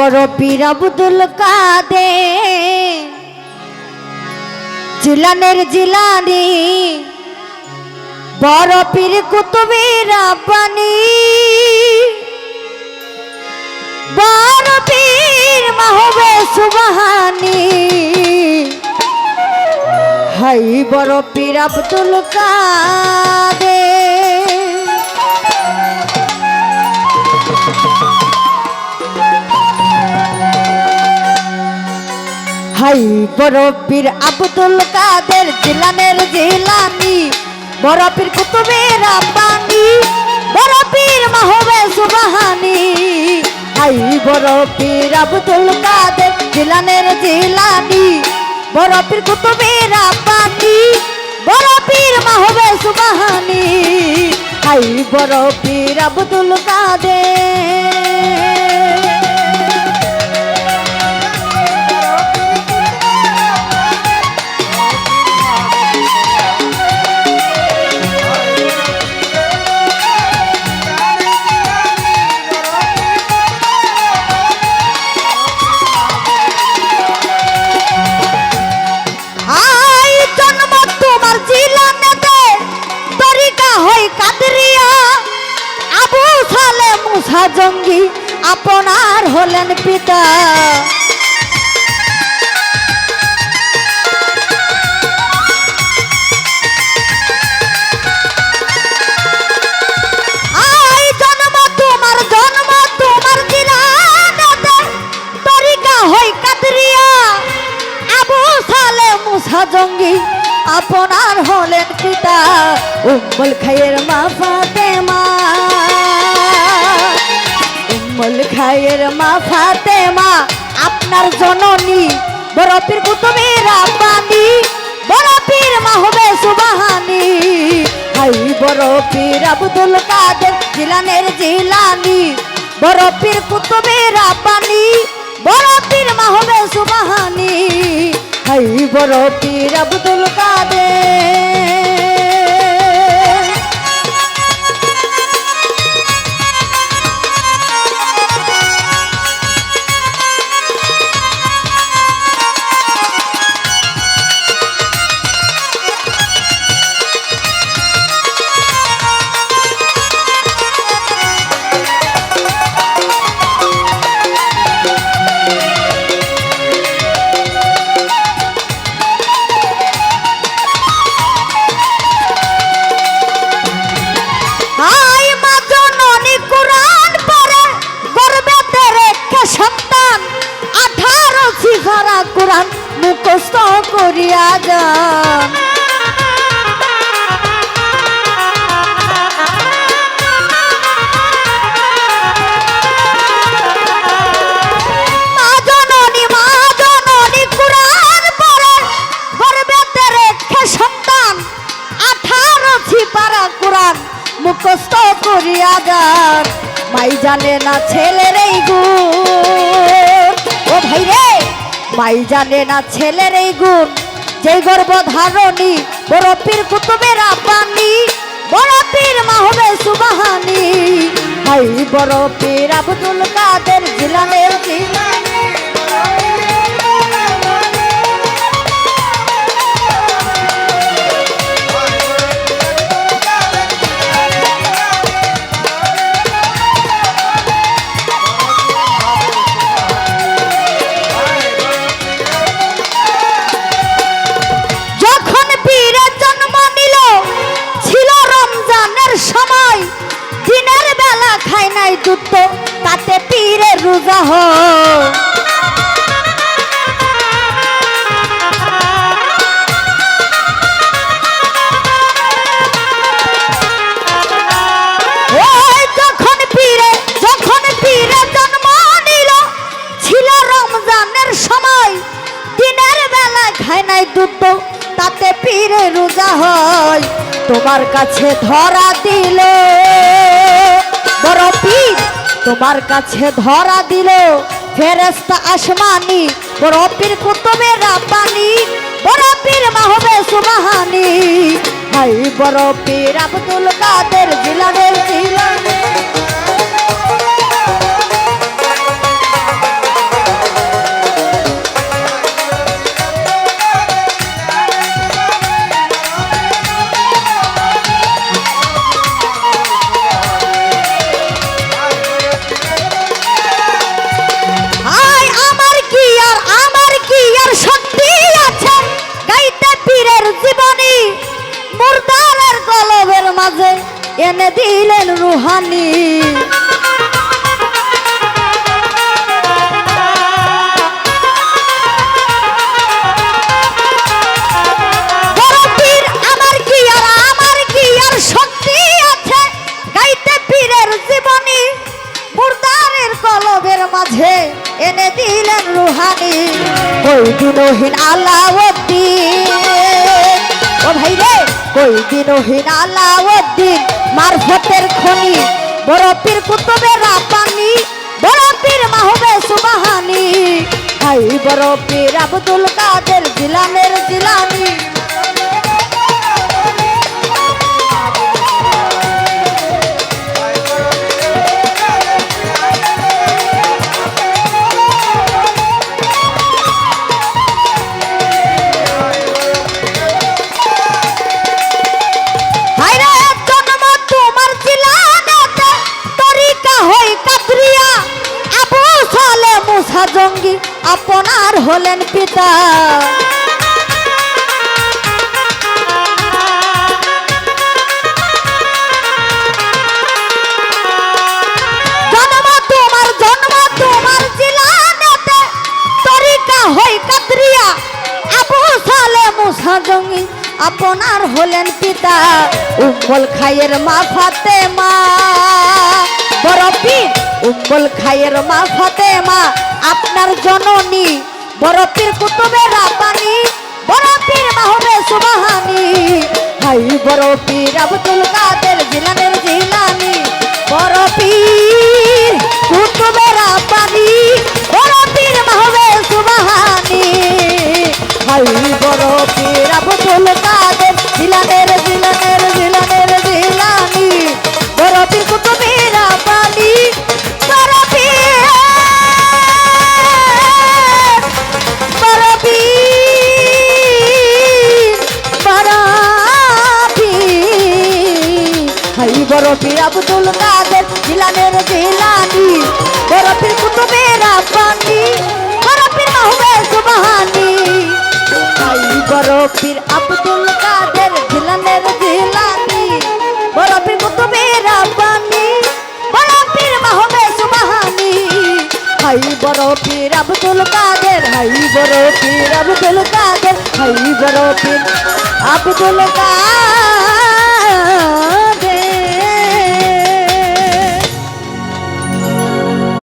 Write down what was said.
বড় পীর আব্দুল কাদে জিলানের জিলানি, বড় পীর কুতুবের রাব্বানি বড় পীর মাহবে সুবহানি। হাই বড় পীর আব্দুল কাদে বড় পীর আব্দুল কাদের জিলানের জিলানি। বড় পীর কুতুবের রাব্বানি বড় পীর মাহবে সুবহানি। বড় পীর আব্দুল কাদের জিলানের জিলানি। বড় পীর কুতুবের রাব্বানি বড় পীর মাহবে সুবহানি। বড় পীর আব্দুল কাদের। জঙ্গি আপনার হলেন পিতা। জঙ্গি আপনার হলেন পিতা। উম্মুল খায়ের মা। ফাতেমা উম্মুল খায়ের মা ফাতেমা, আপনার জননী বড় পীর কুতুবের রাব্বানি বড় পীর মাহবে সুবহানি। হাই বড় পীর আব্দুল কাদের জিলানের জিলানি বড় পীর কুতুবের রাব্বানি বড় পীর মাহবে সুবহানি। হাই বড় পীর আব্দুল কাদের করিয়া যান মাই জানে না ছেলের এই গুণ। ও ভাই রে, মাই জানে না ছেলের এই গুণ। যে গর্ব ধারণী বড় পীর কুতুবের আপানি বড় পীর মাহবে সুবাহানি। ভাই বড় পীর আব্দুল কাদের জিলানের জিলানি তোমার কাছে ধরা দিল বড় পীর তোমার কাছে ধরা দিল ফেরেস্তা আসমানি বড় পীর কুতুবের রাব্বানি বড় পীর মাহবে সুবাহানি। হাই বড় পীর আব্দুল কাদের জিলানের জিলানি জীবনী মুর্দারের কলবের মাঝে এনে দিলেন রুহানি। কই দিনহীন আলাউদ্দিন? ও ভাই রে কই দিনহীন আলাউদ্দিন? মারফতের খনি বড় পীর কুতুবের রাপানি বড় পীর মাহবে সুবাহানি। হাই বড় পীর আব্দুল কাদের জিলানের জিলানি সালে জঙ্গি আপনার হলেন পিতা। আপনার হলেন পিতা। উম্মল খায়ের মা। ফাতেমা বড় পীর মা খায়ের মা আপনার জননী বড় পীর কুতুবের রাপানি বড় পীর মাহবে সুবাহানি। হাই বড় পীর আব্দুল কাদের জিলানের জিলানি বড় কাদের জিলানের জিলানি বড় পীর কুতুবের বড় পীর মাহবে সুবহানি হাই বড় আব্দুল কাদের জিলানের জিলানি বড় পীর কুতুবের বড় পীর মাহবে সুবহানি হাই বড় আব্দুল কাদের হাই বড় পীর আব্দুল কাদের হাই বড় পীর আব্দুল কাদের।